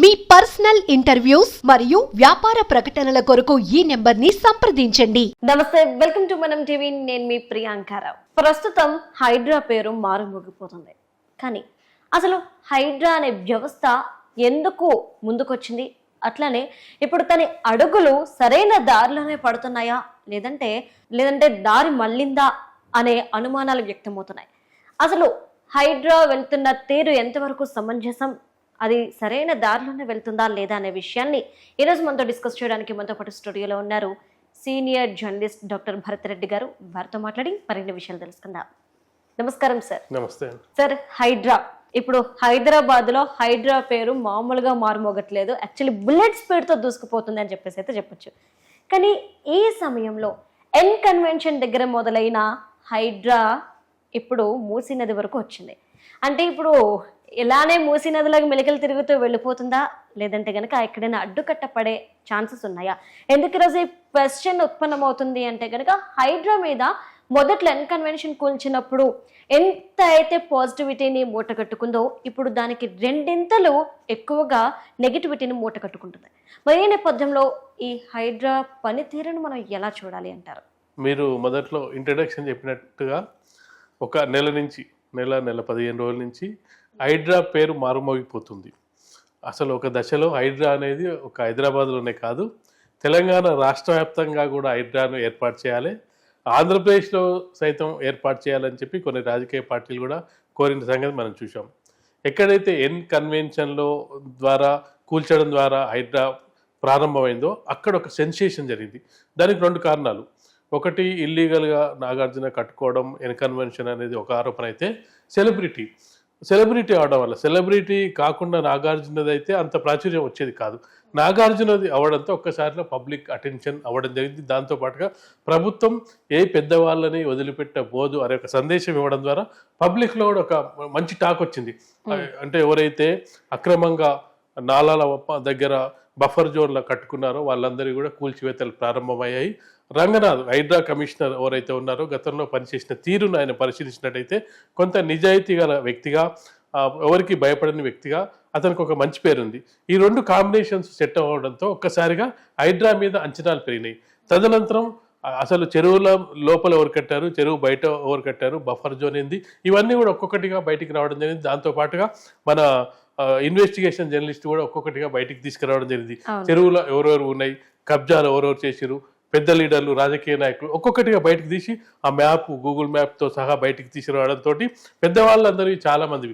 మీ personal interviews మరియు వ్యాపార ప్రకటనల కొరకు ఈ నెంబర్ని సంప్రదించండి. నమస్తే వెల్కమ్ టు మనం టీవీ. నేను మీ ప్రియాంకారావు ప్రస్తుతం హైడ్రా పేరు మారుమోగిపోతుంది. కానీ అసలు హైడ్రా అనే వ్యవస్థ ఎందుకు ముందుకొచ్చింది? అట్లనే ఇప్పుడు తన అడుగులు సరైన దారిలోనే పడుతున్నాయా? లేదంటే లేదంటే దారి మళ్ళిందా అనే అనుమానాలు వ్యక్తమవుతున్నాయి. అసలు హైడ్రా వెళ్తున్న తీరు ఎంతవరకు సమంజసం? అది సరైన దారిలోనే వెళ్తుందా లేదా అనే విషయాన్ని ఈరోజు మనతో డిస్కస్ చేయడానికి మనతో పాటు స్టూడియోలో ఉన్నారు senior journalist doctor Bharath Reddy garu. వారితో మాట్లాడి మరిన్ని విషయాలు తెలుసుకుందాం. నమస్కారం సార్. నమస్తే. సార్ హైడ్రా. ఇప్పుడు హైదరాబాద్లో హైడ్రా పేరు మామూలుగా మారుమోగట్లేదు. యాక్చువల్లీ బుల్లెట్ స్పీడ్తో దూసుకుపోతుంది అని చెప్పేసి అయితే చెప్పొచ్చు. కానీ ఈ సమయంలో ఎన్ కన్వెన్షన్ దగ్గర మొదలైన హైడ్రా ఇప్పుడు మూసీ నది వరకు వచ్చింది. అంటే ఇప్పుడు ఇలానే మూసీ నదిలోకి మెలికలు తిరుగుతూ వెళ్ళిపోతుందా? లేదంటే కనుక ఎక్కడైనా అడ్డుకట్ట పడే ఛాన్సెస్ ఉన్నాయా? ఎందుకు ఈరోజు ఈ క్వశ్చన్ ఉత్పన్నమవుతుంది అంటే కనుక హైడ్రా మీద మొదట్లో ఎన్ కన్వెన్షన్ కూల్చినప్పుడు ఎంత అయితే పాజిటివిటీని మూట కట్టుకుందో ఇప్పుడు దానికి రెండింతలు ఎక్కువగా నెగిటివిటీని మూట కట్టుకుంటుంది మరి ఈ నేపథ్యంలో ఈ హైడ్రా పనితీరును మనం ఎలా చూడాలి అంటారు? మీరు మొదట్లో ఇంట్రడక్షన్ చెప్పినట్టుగా ఒక నెల నుంచి నెల నెల పదిహేను రోజుల నుంచి హైడ్రా పేరు మారుమోగిపోతుంది. అసలు ఒక దశలో హైడ్రా అనేది ఒక హైదరాబాద్లోనే కాదు తెలంగాణ రాష్ట్ర వ్యాప్తంగా కూడా హైడ్రాను ఏర్పాటు చేయాలి. ఆంధ్రప్రదేశ్లో సైతం ఏర్పాటు చేయాలని చెప్పి కొన్ని రాజకీయ పార్టీలు కూడా కోరిన సంగతి మనం చూసాం ఎక్కడైతే ఎన్ కన్వెన్షన్లో ద్వారా కూల్చడం ద్వారా హైడ్రా ప్రారంభమైందో అక్కడ ఒక సెన్సేషన్ జరిగింది. దానికి రెండు కారణాలు. ఒకటి ఇల్లీగల్గా నాగార్జున కట్టుకోవడం ఎన్ కన్వెన్షన్ అనేది ఒక ఆరోపణ అయితే సెలబ్రిటీ సెలబ్రిటీ అవడం వల్ల సెలబ్రిటీ కాకుండా నాగార్జునది అయితే అంత ప్రాచుర్యం వచ్చేది కాదు. నాగార్జునది అవడంతో ఒక్కసారిలో పబ్లిక్ అటెన్షన్ అవ్వడం జరిగింది. దాంతో పాటుగా ప్రభుత్వం ఏ పెద్దవాళ్ళని వదిలిపెట్టబోదు అనే ఒక సందేశం ఇవ్వడం ద్వారా పబ్లిక్లో కూడా ఒక మంచి టాక్ వచ్చింది. అంటే ఎవరైతే అక్రమంగా నాలాల దగ్గర బఫర్ జోన్లో కట్టుకున్నారో వాళ్ళందరూ కూడా కూల్చివేతలు ప్రారంభమయ్యాయి. రంగనాథ్ హైడ్రా కమిషనర్ ఎవరైతే ఉన్నారో గతంలో పనిచేసిన తీరును ఆయన పరిశీలించినట్టయితే కొంత నిజాయితీ గల వ్యక్తిగా ఎవరికి భయపడని వ్యక్తిగా అతనికి ఒక మంచి పేరుంది. ఈ రెండు కాంబినేషన్స్ సెట్ అవ్వడంతో ఒక్కసారిగా హైడ్రా మీద అంచనాలు పెరిగినాయి. తదనంతరం అసలు చెరువుల లోపల ఎవరు కట్టారు చెరువు బయట ఎవరు కట్టారు బఫర్ జోన్ ఏంది ఇవన్నీ కూడా ఒక్కొక్కటిగా బయటికి రావడం జరిగింది. దాంతో పాటుగా మన ఇన్వెస్టిగేషన్ జర్నలిస్ట్ కూడా ఒక్కొక్కటిగా బయటికి తీసుకురావడం జరిగింది. చెరువులో ఎవరెవరు ఉన్నాయి కబ్జాలు ఎవరెవరు చేసిరు పెద్ద లీడర్లు రాజకీయ నాయకులు ఒక్కొక్కటిగా బయటకు తీసి ఆ మ్యాప్ గూగుల్ మ్యాప్తో సహా బయటికి తీసుకురావడంతో పెద్దవాళ్ళందరూ చాలా మంది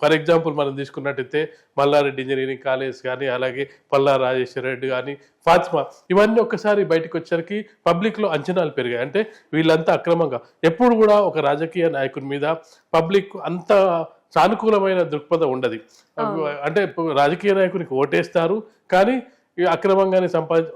ఫర్ ఎగ్జాంపుల్ మనం తీసుకున్నట్టయితే మల్లారెడ్డి ఇంజనీరింగ్ కాలేజ్ కానీ అలాగే పల్లా రాజేశ్వర రెడ్డి కానీ ఫాతిమా ఇవన్నీ ఒక్కసారి బయటకు వచ్చేసరికి పబ్లిక్లో అంచనాలు పెరిగాయి. అంటే వీళ్ళంతా అక్రమంగా. ఎప్పుడు కూడా ఒక రాజకీయ నాయకుని మీద పబ్లిక్ అంత సానుకూలమైన దృక్పథం ఉండదు. అంటే రాజకీయ నాయకునికి ఓటేస్తారు కానీ అక్రమంగానే సంపాది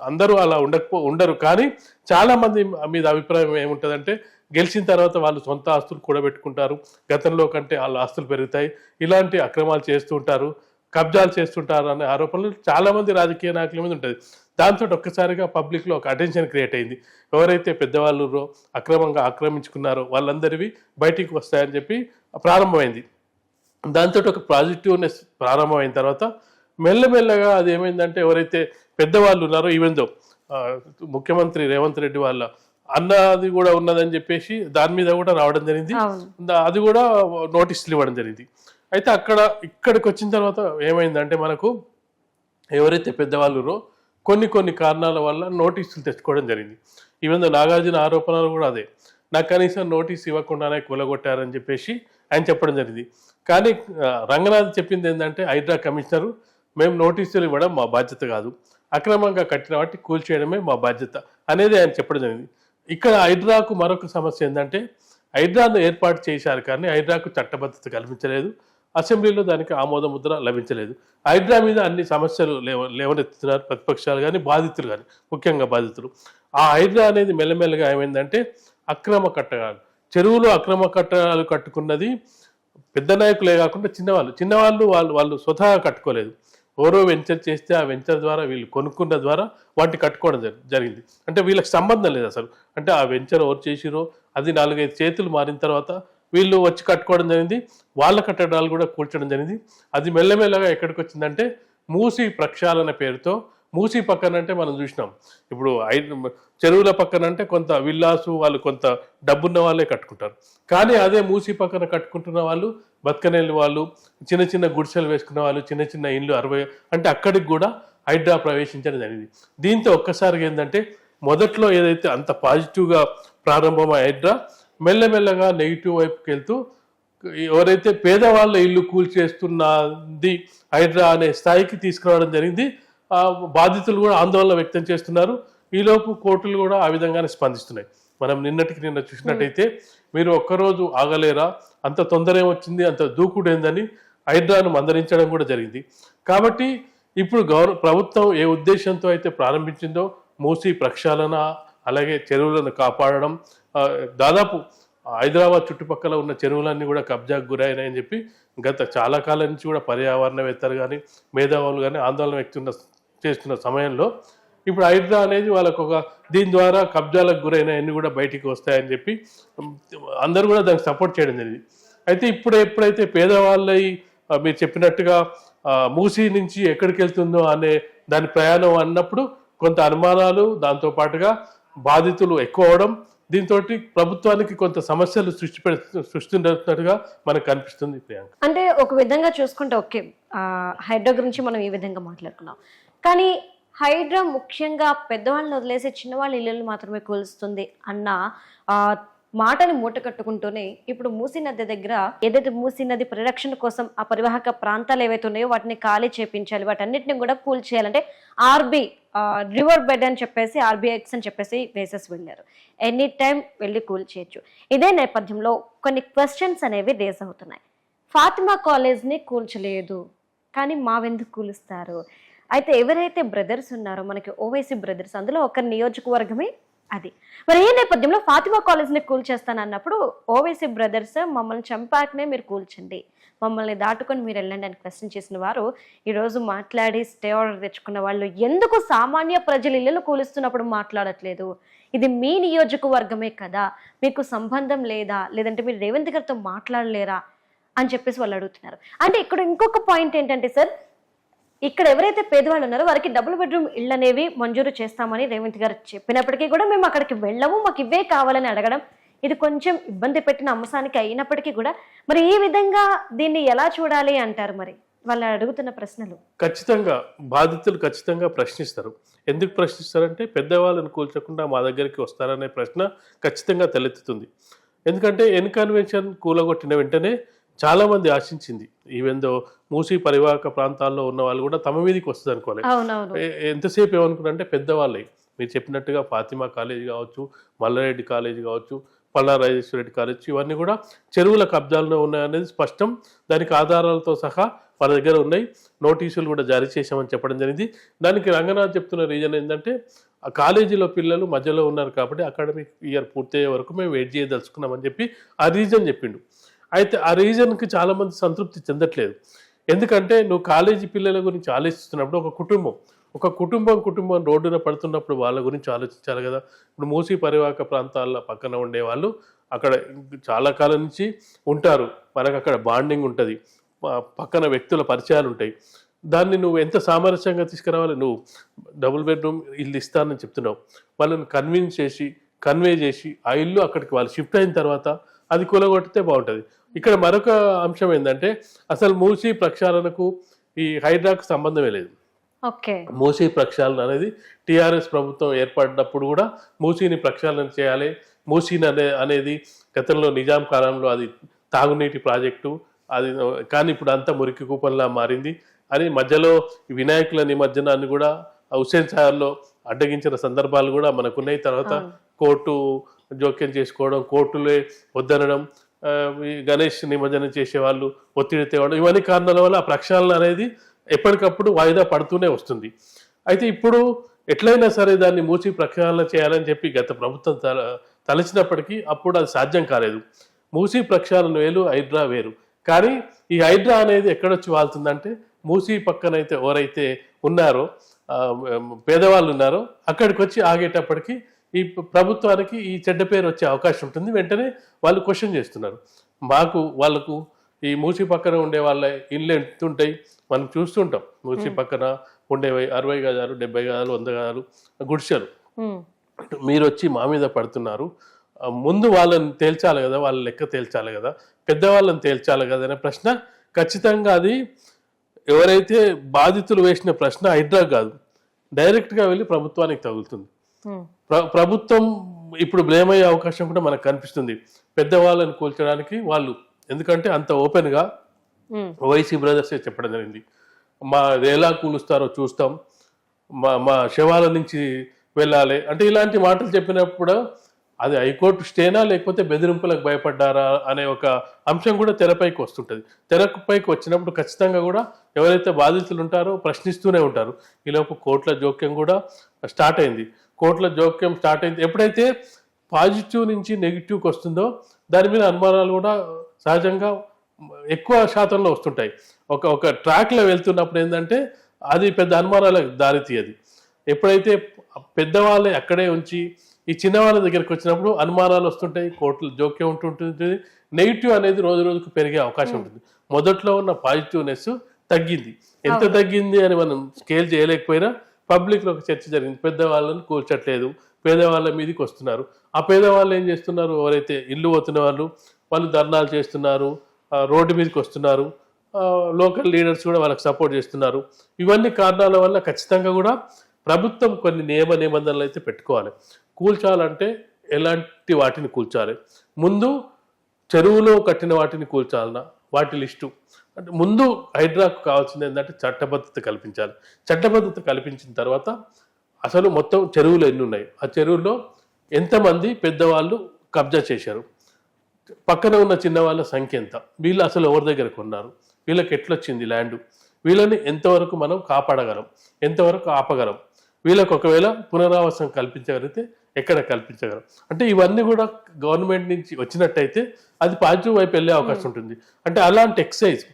అందరూ అలా ఉండకపో ఉండరు. కానీ చాలా మంది మీద అభిప్రాయం ఏముంటుందంటే గెలిచిన తర్వాత వాళ్ళు సొంత ఆస్తులు కూడబెట్టుకుంటారు. గతంలో కంటే వాళ్ళ ఆస్తులు పెరుగుతాయి. ఇలాంటి అక్రమాలు చేస్తూ ఉంటారు. కబ్జాలు చేస్తుంటారు అనే ఆరోపణలు చాలా మంది రాజకీయ నాయకుల మీద ఉంటుంది. దాంతో ఒక్కసారిగా పబ్లిక్లో ఒక అటెన్షన్ క్రియేట్ అయింది. ఎవరైతే పెద్దవాళ్ళు అక్రమంగా ఆక్రమించుకున్నారో వాళ్ళందరివి బయటికి వస్తాయని చెప్పి ప్రారంభమైంది. దాంతో ఒక పాజిటివ్నెస్ ప్రారంభమైన తర్వాత మెల్లమెల్లగా అది ఏమైందంటే ఎవరైతే పెద్దవాళ్ళు ఉన్నారో ఈవెన్ దో ముఖ్యమంత్రి రేవంత్ రెడ్డి వాళ్ళ అన్నది కూడా ఉన్నదని చెప్పేసి దాని మీద కూడా రావడం జరిగింది. అది కూడా నోటీసులు ఇవ్వడం జరిగింది. అయితే అక్కడ ఇక్కడికి వచ్చిన తర్వాత ఏమైందంటే మనకు ఎవరైతే పెద్దవాళ్ళు ఉన్నారో కొన్ని కొన్ని కారణాల వల్ల నోటీసులు తెచ్చుకోవడం జరిగింది. ఈవెన్ దో నాగార్జున ఆరోపణలు కూడా అదే. నాకు కనీసం నోటీస్ ఇవ్వకుండానే కూలగొట్టారని చెప్పేసి ఆయన చెప్పడం జరిగింది. కానీ రంగనాథ్ చెప్పింది ఏంటంటే హైడ్రా కమిషనరు మేము నోటీసులు ఇవ్వడం మా బాధ్యత కాదు. అక్రమంగా కట్టిన వాటి కూల్చేయడమే మా బాధ్యత అనేది ఆయన చెప్పడం జరిగింది. ఇక్కడ హైడ్రాకు మరొక సమస్య ఏంటంటే హైడ్రాను ఏర్పాటు చేశారు కానీ హైడ్రాకు చట్టబద్ధత కల్పించలేదు. అసెంబ్లీలో దానికి ఆమోద ముద్ర లభించలేదు. హైడ్రా మీద అన్ని సమస్యలు లేవ లేవనెత్తుతున్నారు ప్రతిపక్షాలు కానీ బాధితులు కానీ ముఖ్యంగా బాధితులు. ఆ హైడ్రా అనేది మెల్లమెల్లగా ఏమైందంటే అక్రమ కట్టడాలు. చెరువులో అక్రమ కట్టడాలు కట్టుకున్నది పెద్ద నాయకులే కాకుండా చిన్నవాళ్ళు. చిన్నవాళ్ళు వాళ్ళు వాళ్ళు స్వతహా కట్టుకోలేదు. ఎవరో వెంచర్ చేస్తే ఆ వెంచర్ ద్వారా వీళ్ళు కొనుక్కున్న ద్వారా వాటిని కట్టుకోవడం జరిగింది. అంటే వీళ్ళకి సంబంధం లేదు అసలు. అంటే ఆ వెంచర్ ఎవరు చేసిరో అది నాలుగైదు చేతులు మారిన తర్వాత వీళ్ళు వచ్చి కట్టుకోవడం జరిగింది. వాళ్ళ కట్టడాలు కూడా కూల్చడం జరిగింది. అది మెల్లమెల్లగా ఎక్కడికి వచ్చిందంటే మూసి ప్రక్షాళన పేరుతో మూసి పక్కన అంటే మనం చూసినాం. ఇప్పుడు ఐ చెరువుల పక్కన అంటే కొంత విల్లాసు వాళ్ళు కొంత డబ్బున్న వాళ్ళే కట్టుకుంటారు. కానీ అదే మూసి పక్కన కట్టుకుంటున్న వాళ్ళు బతకనేళ్ళు వాళ్ళు చిన్న చిన్న గుడిసెలు వేసుకున్న వాళ్ళు చిన్న చిన్న ఇండ్లు అరవై అంటే అక్కడికి కూడా హైడ్రా ప్రవేశించడం జరిగింది. దీంతో ఒక్కసారిగా ఏంటంటే మొదట్లో ఏదైతే అంత పాజిటివ్గా ప్రారంభమై హైడ్రా మెల్లమెల్లగా నెగిటివ్ వైపుకి వెళ్తూ ఎవరైతే పేదవాళ్ళ ఇల్లు కూల్చేస్తున్నది హైడ్రా అనే స్థాయికి తీసుకురావడం జరిగింది. బాధితులు కూడా ఆందోళన వ్యక్తం చేస్తున్నారు. ఈలోపు కోర్టులు కూడా ఆ విధంగానే స్పందిస్తున్నాయి. మనం నిన్నటికి నిన్న చూసినట్టయితే మీరు ఒక్కరోజు ఆగలేరా? అంత తొందర ఏమొచ్చింది? అంత దూకుడేందని హైడ్రాను మందరించడం కూడా జరిగింది. కాబట్టి ఇప్పుడు గౌరవ ప్రభుత్వం ఏ ఉద్దేశంతో అయితే ప్రారంభించిందో మూసి ప్రక్షాళన అలాగే చెరువులను కాపాడడం దాదాపు హైదరాబాద్ చుట్టుపక్కల ఉన్న చెరువులన్నీ కూడా కబ్జాకు గురైనాయని చెప్పి గత చాలా కాలం నుంచి కూడా పర్యావరణవేత్తలు కానీ మేధావులు కానీ ఆందోళన వ్యక్తున్న చేస్తున్న సమయంలో ఇప్పుడు హైడ్రా అనేది వాళ్ళకు ఒక దీని ద్వారా కబ్జాలకు గురైన అన్ని కూడా బయటికి వస్తాయని చెప్పి అందరూ కూడా దానికి సపోర్ట్ చేయడం జరిగింది. అయితే ఇప్పుడు ఎప్పుడైతే పేదవాళ్ళై మీరు చెప్పినట్టుగా మూసి మూసీ నుంచి ఎక్కడికి వెళ్తుందో అనే దాని ప్రయాణం అన్నప్పుడు కొంత అనుమానాలు దాంతో పాటుగా బాధితులు ఎక్కువ అవడం దీంతో ప్రభుత్వానికి కొంత సమస్యలు సృష్టి సృష్టిస్తున్నట్టుగా మనకు కనిపిస్తుంది ప్రియాంక. అంటే ఒక విధంగా చూసుకుంటే ఓకే హైడ్రా గురించి మనం ఈ విధంగా మాట్లాడుకున్నాం. కానీ హైడ్రా ముఖ్యంగా పెద్దవాళ్ళని వదిలేసి చిన్నవాళ్ళ ఇళ్ళను మాత్రమే కూలుస్తుంది అన్న మాటని మూట కట్టుకుంటూనే ఇప్పుడు మూసీ నది దగ్గర ఏదైతే మూసీ నది పరిరక్షణ కోసం ఆ పరివాహక ప్రాంతాలు ఏవైతే ఉన్నాయో వాటిని ఖాళీ చేపించాలి వాటన్నిటిని కూడా కూల్ చేయాలంటే ఆర్బీ రివర్ బెడ్ అని చెప్పేసి ఆర్బీఎక్స్ అని చెప్పేసి వేసేసి వెళ్ళారు. ఎనీ టైం వెళ్ళి కూల్ చేయొచ్చు. ఇదే నేపథ్యంలో కొన్ని క్వశ్చన్స్ అనేవి రేస్ అవుతున్నాయి. ఫాతిమా కాలేజ్ని కూల్చలేదు కానీ మావెందుకు కూలుస్తారు? అయితే ఎవరైతే బ్రదర్స్ ఉన్నారో మనకి ఓవైసీ బ్రదర్స్ అందులో ఒక నియోజకవర్గమే అది. మరి ఈ నేపథ్యంలో ఫాతిమా కాలేజ్ని కూల్చేస్తాను అన్నప్పుడు ఓవైసీ బ్రదర్స్ మమ్మల్ని చంపాకనే మీరు కూల్చండి మమ్మల్ని దాటుకొని మీరు వెళ్ళండి అని క్వశ్చన్ చేసిన వారు ఈరోజు మాట్లాడి స్టే ఆర్డర్ తెచ్చుకున్న వాళ్ళు ఎందుకు సామాన్య ప్రజలు ఇళ్ళను కూలుస్తున్నప్పుడు మాట్లాడట్లేదు? ఇది మీ నియోజకవర్గమే కదా మీకు సంబంధం లేదా లేదంటే మీరు రేవంత్ గారితో మాట్లాడలేరా అని చెప్పేసి వాళ్ళు అడుగుతున్నారు. అంటే ఇక్కడ ఇంకొక పాయింట్ ఏంటంటే సార్ ఇక్కడ ఎవరైతే పేదవాళ్ళు ఉన్నారో వారికి డబుల్ బెడ్రూమ్ ఇళ్ళు అనేవి మంజూరు చేస్తామని రేవంత్ గారు చెప్పినప్పటికీ కూడా మేము అక్కడికి వెళ్ళము మాకు ఇవే కావాలని అడగడం ఇది కొంచెం ఇబ్బంది పెట్టిన అంశానికి అయినప్పటికీ కూడా మరి ఈ విధంగా దీన్ని ఎలా చూడాలి అంటారు మరి? వాళ్ళు అడుగుతున్న ప్రశ్నలు. ఖచ్చితంగా బాధితులు ఖచ్చితంగా ప్రశ్నిస్తారు. ఎందుకు ప్రశ్నిస్తారంటే పెద్దవాళ్ళని కూల్చకుండా మా దగ్గరికి వస్తారనే ప్రశ్న ఖచ్చితంగా తలెత్తుతుంది. ఎందుకంటే ఎన్ కన్వెన్షన్ కూలగొట్టిన వెంటనే చాలామంది ఆశించింది. ఈవెందో మూసీ పరివాహక ప్రాంతాల్లో ఉన్న వాళ్ళు కూడా తమ మీదకి వస్తుంది ఏ- ఎంతసేపు ఏమనుకున్నారంటే పెద్దవాళ్ళే. మీరు చెప్పినట్టుగా ఫాతిమా కాలేజ్ కావచ్చు మల్లారెడ్డి కాలేజ్ కావచ్చు పల్లారాజేశ్వర రెడ్డి కాలేజ్ ఇవన్నీ కూడా చెరువుల కబ్జాల్లో ఉన్నాయనేది స్పష్టం. దానికి ఆధారాలతో సహా వాళ్ళ దగ్గర ఉన్నాయి. నోటీసులు కూడా జారీ చేశామని చెప్పడం జరిగింది. దానికి రంగనాథ్ చెప్తున్న రీజన్ ఏంటంటే ఆ కాలేజీలో పిల్లలు మధ్యలో ఉన్నారు కాబట్టి అకాడమిక్ ఇయర్ పూర్తయ్యే వరకు మేము వెయిట్ చేయదలుచుకున్నామని చెప్పి ఆ రీజన్ చెప్పిండు. అయితే ఆ రీజన్కి చాలామంది సంతృప్తి చెందట్లేదు. ఎందుకంటే నువ్వు కాలేజీ పిల్లల గురించి ఆలోచిస్తున్నప్పుడు ఒక కుటుంబం ఒక కుటుంబం కుటుంబం రోడ్డున పడుతున్నప్పుడు వాళ్ళ గురించి ఆలోచించాలి కదా. ఇప్పుడు మూసీ పరివాహక ప్రాంతాల పక్కన ఉండే వాళ్ళు అక్కడ చాలా కాలం నుంచి ఉంటారు. మనకు అక్కడ బాండింగ్ ఉంటుంది. పక్కన వ్యక్తుల పరిచయాలు ఉంటాయి. దాన్ని నువ్వు ఎంత సామరస్యంగా తీసుకురావాలి? నువ్వు డబుల్ బెడ్రూమ్ ఇల్లు ఇస్తానని చెప్తున్నావు. వాళ్ళని కన్విన్స్ చేసి కన్వే చేసి ఆ ఇల్లు అక్కడికి వాళ్ళు షిఫ్ట్ అయిన తర్వాత అది కూలగొట్టితే బాగుంటుంది. ఇక్కడ మరొక అంశం ఏంటంటే అసలు మూసీ ప్రక్షాళనకు ఈ హైడ్రాకు సంబంధమే లేదు. ఓకే. మూసీ ప్రక్షాళన అనేది టీఆర్ఎస్ ప్రభుత్వం ఏర్పడినప్పుడు కూడా మూసీని ప్రక్షాళన చేయాలి. మూసీని అనే అనేది గతంలో నిజాం కాలంలో అది తాగునీటి ప్రాజెక్టు అది కానీ ఇప్పుడు అంతా మురికి కూపంలా మారింది అని మధ్యలో వినాయకుల నిమజ్జనాన్ని కూడా హుస్సేన్ సాగర్లో అడ్డగించిన సందర్భాలు కూడా మనకున్నాయి. తర్వాత కోర్టు జోక్యం చేసుకోవడం కోర్టులే వద్దనడం ఈ గణేష్ నిమజ్జనం చేసే వాళ్ళు ఒత్తిడి తేవడం ఇవన్నీ కారణాల వల్ల ఆ ప్రక్షాళన అనేది ఎప్పటికప్పుడు వాయిదా పడుతూనే వస్తుంది. అయితే ఇప్పుడు ఎట్లయినా సరే దాన్ని మూసి ప్రక్షాళన చేయాలని చెప్పి గత ప్రభుత్వం తల తలచినప్పటికీ అప్పుడు అది సాధ్యం కాలేదు. మూసి ప్రక్షాళన వేలు హైడ్రా వేరు. కానీ ఈ హైడ్రా అనేది ఎక్కడొచ్చి వాళ్తుందంటే మూసి పక్కనైతే ఎవరైతే ఉన్నారో పేదవాళ్ళు ఉన్నారో అక్కడికి వచ్చి ఆగేటప్పటికి ఈ ప్రభుత్వానికి ఈ చెడ్డ పేరు వచ్చే అవకాశం ఉంటుంది. వెంటనే వాళ్ళు క్వశ్చన్ చేస్తున్నారు. మాకు వాళ్ళకు ఈ మూసి పక్కన ఉండే వాళ్ళ ఇల్లు ఎంత ఉంటాయి? మనం చూస్తుంటాం. మూసి పక్కన ఉండేవి అరవై గజాలు డెబ్బై గజాలు వంద గజాలు గుడిసెలు. మీరు వచ్చి మా మీద పడుతున్నారు. ముందు వాళ్ళని తేల్చాలి కదా వాళ్ళ లెక్క తేల్చాలి కదా పెద్దవాళ్ళని తేల్చాలి కదా అనే ప్రశ్న. ఖచ్చితంగా అది ఎవరైతే బాధితులు వేసిన ప్రశ్న హైడ్రా కాదు డైరెక్ట్గా వెళ్ళి ప్రభుత్వానికి తగులుతుంది. ప్రభుత్వం ఇప్పుడు బ్లేమ్ అయ్యే అవకాశం కూడా మనకు కనిపిస్తుంది. పెద్దవాళ్ళని కూల్చడానికి వాళ్ళు ఎందుకంటే అంత ఓపెన్గా వైసీ బ్రదర్స్ చెప్పడం జరిగింది. మా ఎలా కూలుస్తారో చూస్తాం. మా మా శవాల నుంచి వెళ్ళాలి. అంటే ఇలాంటి మాటలు చెప్పినప్పుడు అది హైకోర్టు స్టేనా లేకపోతే బెదిరింపులకు భయపడ్డారా అనే ఒక అంశం కూడా తెరపైకి వస్తుంటుంది. తెరపైకి వచ్చినప్పుడు ఖచ్చితంగా కూడా ఎవరైతే బాధితులు ఉంటారో ప్రశ్నిస్తూనే ఉంటారు. ఈలోపు కోర్టుల జోక్యం కూడా స్టార్ట్ అయింది. కోర్టుల జోక్యం స్టార్ట్ అయింది. ఎప్పుడైతే పాజిటివ్ నుంచి నెగిటివ్కి వస్తుందో దాని మీద అనుమానాలు కూడా సహజంగా ఎక్కువ శాతంలో వస్తుంటాయి. ఒక ఒక ట్రాక్లో వెళ్తున్నప్పుడు ఏంటంటే అది పెద్ద అనుమానాలకు దారితీయదు ఎప్పుడైతే పెద్దవాళ్ళే అక్కడే ఉంచి ఈ చిన్నవాళ్ళ దగ్గరికి వచ్చినప్పుడు అనుమానాలు వస్తుంటాయి కోర్టులు జోక్యం ఉంటుంటుంది నెగిటివ్ అనేది రోజు రోజుకు పెరిగే అవకాశం ఉంటుంది. మొదట్లో ఉన్న పాజిటివ్నెస్ తగ్గింది. ఎంత తగ్గింది అని మనం స్కేల్ చేయలేకపోయినా పబ్లిక్లో ఒక చర్చ జరిగింది. పెద్దవాళ్ళని కూల్చట్లేదు. పేదవాళ్ళ మీదకి వస్తున్నారు. ఆ పేదవాళ్ళు ఏం చేస్తున్నారు? ఎవరైతే ఇల్లు పోతున్న వాళ్ళు వాళ్ళు ధర్నాలు చేస్తున్నారు రోడ్డు మీదకి వస్తున్నారు లోకల్ లీడర్స్ కూడా వాళ్ళకి సపోర్ట్ చేస్తున్నారు. ఇవన్నీ కారణాల వల్ల ఖచ్చితంగా కూడా ప్రభుత్వం కొన్ని నియమ నిబంధనలు అయితే పెట్టుకోవాలి. కూల్చాలంటే ఎలాంటి వాటిని కూల్చాలి? ముందు చెరువులో కట్టిన వాటిని కూల్చాలన్నా వాటి లిస్టు. అంటే ముందు హైడ్రాకు కావాల్సింది ఏంటంటే చట్టబద్ధత కల్పించాలి. చట్టబద్ధత కల్పించిన తర్వాత అసలు మొత్తం చెరువులు ఎన్ని ఉన్నాయి? ఆ చెరువుల్లో ఎంతమంది పెద్దవాళ్ళు కబ్జా చేశారు? పక్కన ఉన్న చిన్నవాళ్ళ సంఖ్య ఎంత? వీళ్ళు అసలు ఎవరి దగ్గర కొన్నారు? వీళ్ళకి ఎట్లొచ్చింది ల్యాండ్? వీళ్ళని ఎంతవరకు మనం కాపాడగలం? ఎంతవరకు ఆపగలం? వీళ్ళకి ఒకవేళ పునరావాసం కల్పించగలిగితే ఎక్కడ కల్పించగలం? అంటే ఇవన్నీ కూడా గవర్నమెంట్ నుంచి వచ్చినట్టయితే అది పాజిటివ్ వైపు వెళ్ళే అవకాశం ఉంటుంది. అంటే అలాంటి ఎక్సైజ్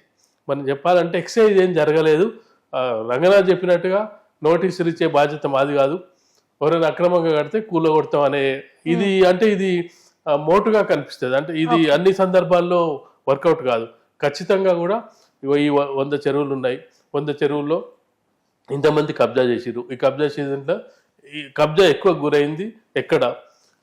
మనం చెప్పాలంటే ఎక్సైజ్ ఏం జరగలేదు. రంగనాథ్ చెప్పినట్టుగా నోటీసులు ఇచ్చే బాధ్యత మాది కాదు. ఎవరైనా అక్రమంగా కడితే కూల కొడతాం అనే ఇది అంటే ఇది మోటుగా కనిపిస్తుంది. అంటే ఇది అన్ని సందర్భాల్లో వర్కౌట్ కాదు. ఖచ్చితంగా కూడా ఈ వంద చెరువులు ఉన్నాయి. వంద చెరువుల్లో ఇంతమంది కబ్జా చేసిరు ఈ కబ్జా చేసిన ఈ కబ్జా ఎక్కువ గురైంది ఎక్కడ?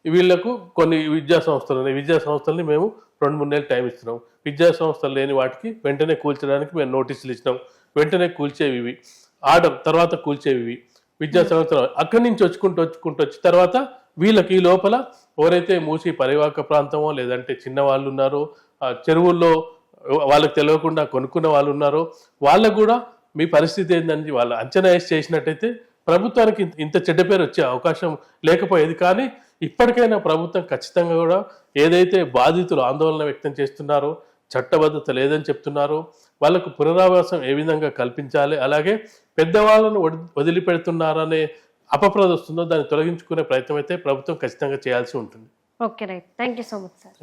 వీళ్ళకు కొన్ని విద్యా సంస్థలు ఉన్నాయి. విద్యా సంస్థల్ని మేము రెండు మూడు నెలలు టైం ఇస్తున్నాం. విద్యా సంస్థలు లేని వాటికి వెంటనే కూల్చడానికి మేము నోటీసులు ఇచ్చినాం. వెంటనే కూల్చేవి ఇవి. ఆర్డర్ తర్వాత కూల్చేవి ఇవి. విద్యా సంస్థలు అక్కడి నుంచి వచ్చుకుంటూ వచ్చుకుంటూ వచ్చి తర్వాత వీళ్ళకి ఈ లోపల ఎవరైతే మూసి పరివాహక ప్రాంతమో లేదంటే చిన్న వాళ్ళు ఉన్నారో చెరువుల్లో వాళ్ళకి తెలియకుండా కొనుక్కున్న వాళ్ళు ఉన్నారో వాళ్ళకు కూడా మీ పరిస్థితి ఏందని వాళ్ళు అంచనా వేసి చేసినట్టయితే ప్రభుత్వానికి ఇంత- చెడ్డ పేరు వచ్చే అవకాశం లేకపోయేది. కానీ ఇప్పటికైనా ప్రభుత్వం ఖచ్చితంగా కూడా ఏదైతే బాధితులు ఆందోళన వ్యక్తం చేస్తున్నారో చట్టబద్ధత లేదని చెప్తున్నారో వాళ్ళకు పునరావాసం ఏ విధంగా కల్పించాలి అలాగే పెద్దవాళ్ళను వదిలిపెడుతున్నారనే అపప్రద వస్తుందో దాన్ని తొలగించుకునే ప్రయత్నం అయితే ప్రభుత్వం ఖచ్చితంగా చేయాల్సి ఉంటుంది. Okay right. Thank you so much sir.